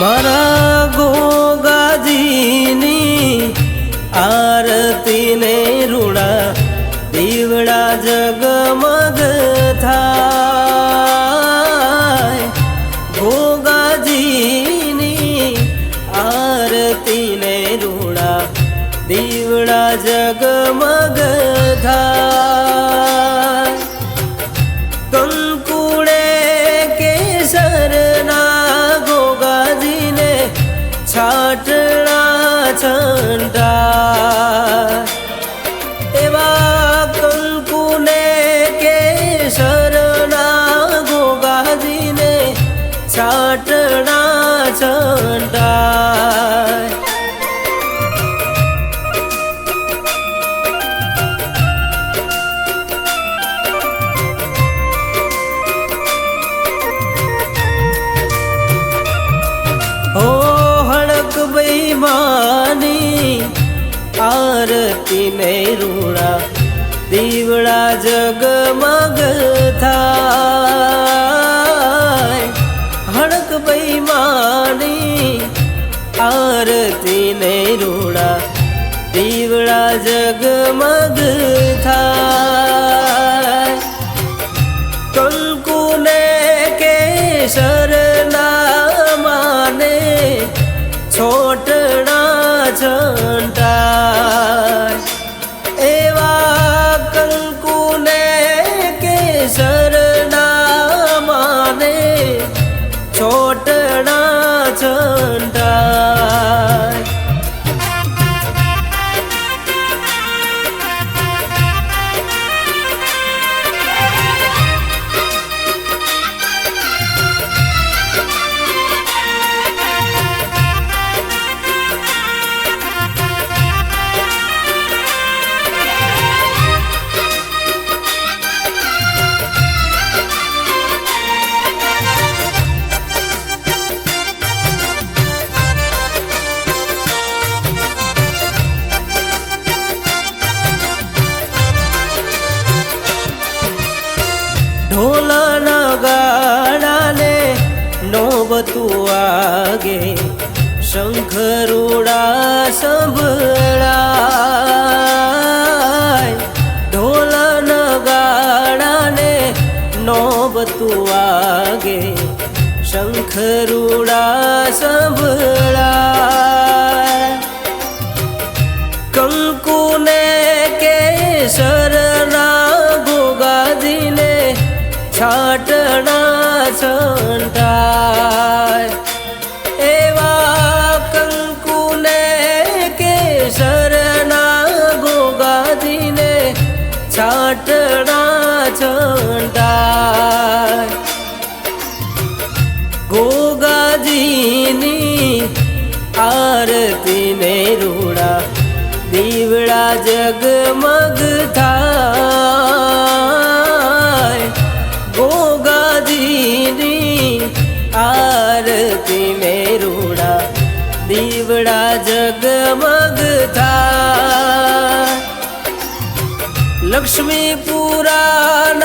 મારા ગોગાજીની આરતીને રૂડા દીવડા જગમગ થાય રૂડા દીવડા જગમગ થાય. હડક બેમાની આરતી ને રૂડા દીવડા જગમગ થાય. નોબતું આગે. શંખરૂડા સંભળાય. ઢોલાના ગાડાને નોબતું આગે. શંખરૂડા સંભળાય. કંકુને કેસરના ગોગાદીને છાટણા છંટાય એવા કંકુને કેસરના ગોગાજીને છાટણા છંટાય ગોગાજીની આરતીને રૂડા દીવડા જગમગ થાય થાય લક્ષ્મીપુરાના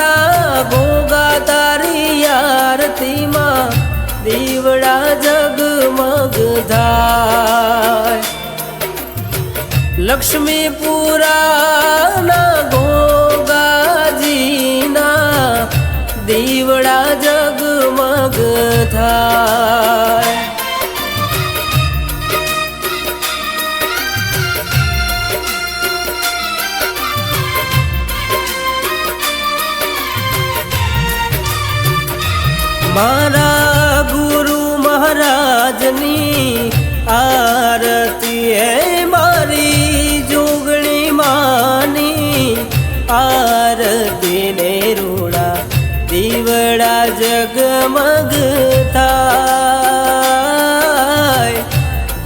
ગોગા તારી આરતીમાં દીવડા જગમગ થાય લક્ષ્મીપુરાના ગોગાજીના દીવડા જગમગ થાય મારા ગુરુ મહારાજની આરતી હે મારી જોગણી માની. આરતી ને રૂડા દીવડા જગમગ થાય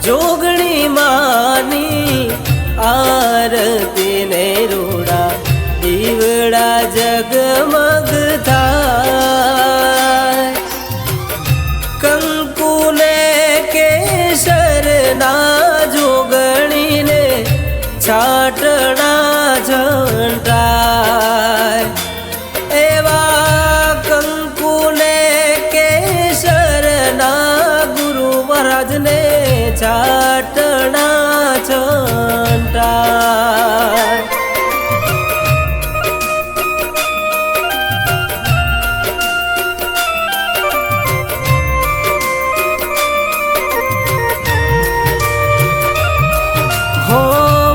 જોગણી માની, આરતી ને રૂડા ચાટણા છંટાય હો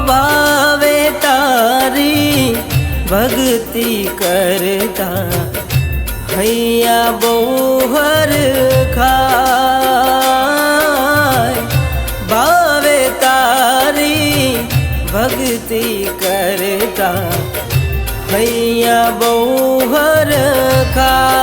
ભાવે તારી ભક્તિ કરતા હૈયા બહુ હર ખાય ભક્તિ કરતા હૈયા બહુ હર ખાય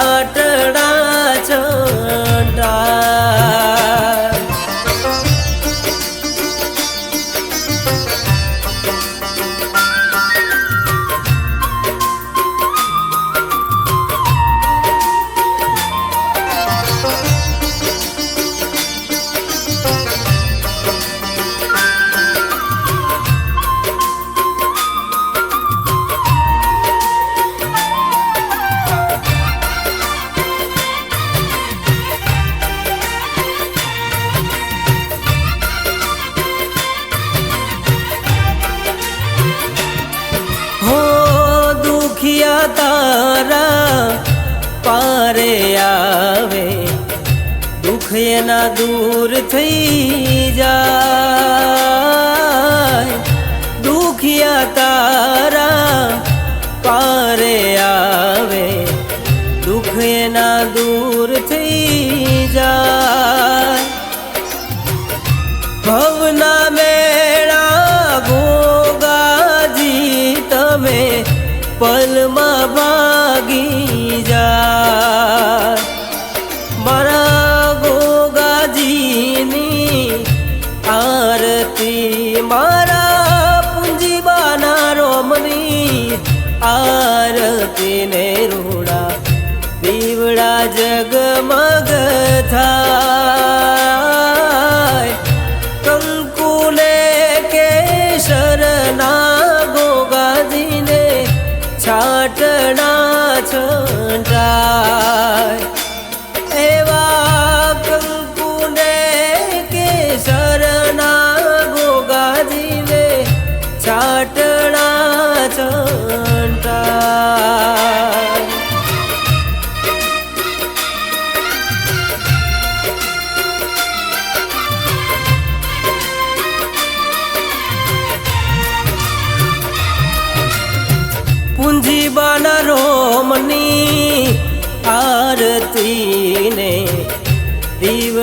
છાટણા દુઃખ દૂર થઈ જાય. દુખિયા તારા પારે આવે. દુઃખ દૂર થઈ જાય. ભવના મેળા ભોગાજી તમે પલમાં થાય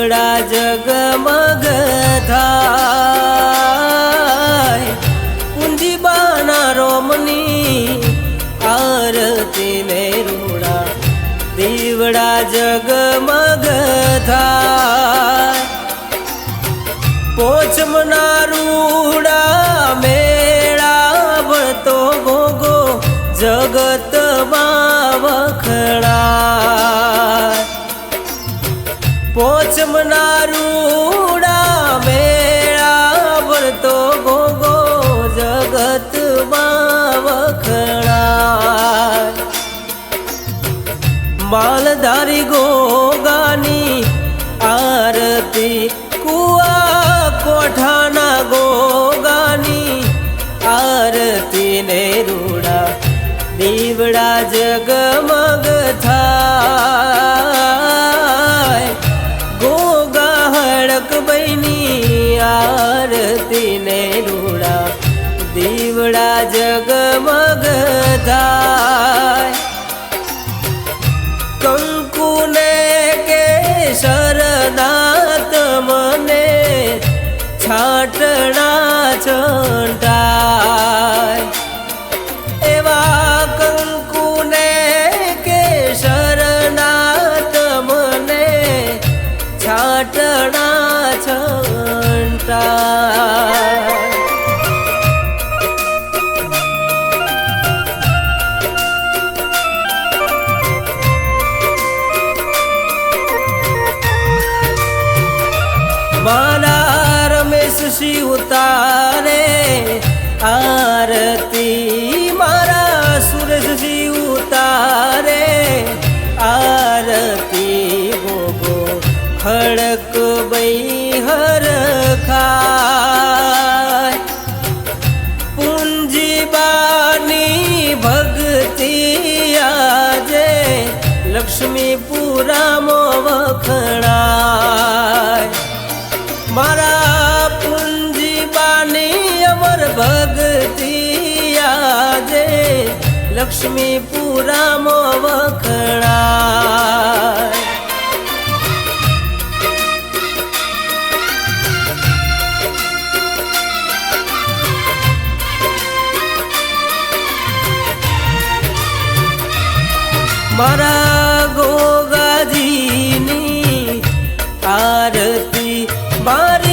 દીવડા જગમગ થાય. પૂંજીબાના રોમની આરતીને રૂડા દીવડા જગમગ થાય. પોચમના રૂડા મેળા ભળતો ગોગો જગતમાં પોચમના રૂડા મેળા ભરતો ગોગો જગતમાં વખણાય. માલધારી ગોગાની આરતી, કુવા કોઠાના ગોગાની આરતી ને રૂડા દીવડા જગમગ દીવડા રમેશ શિવ તારે આરતી મારા સુરેશ ઉતારે તારે આરતી ગોગો ખડક બૈ હર ખાય. પૂંજીબાની ભક્તિ આજે લક્ષ્મીપુરામાં વખણાય લક્ષ્મીપુરામાં વખડા મારા ગોગાજીની આરતી મારી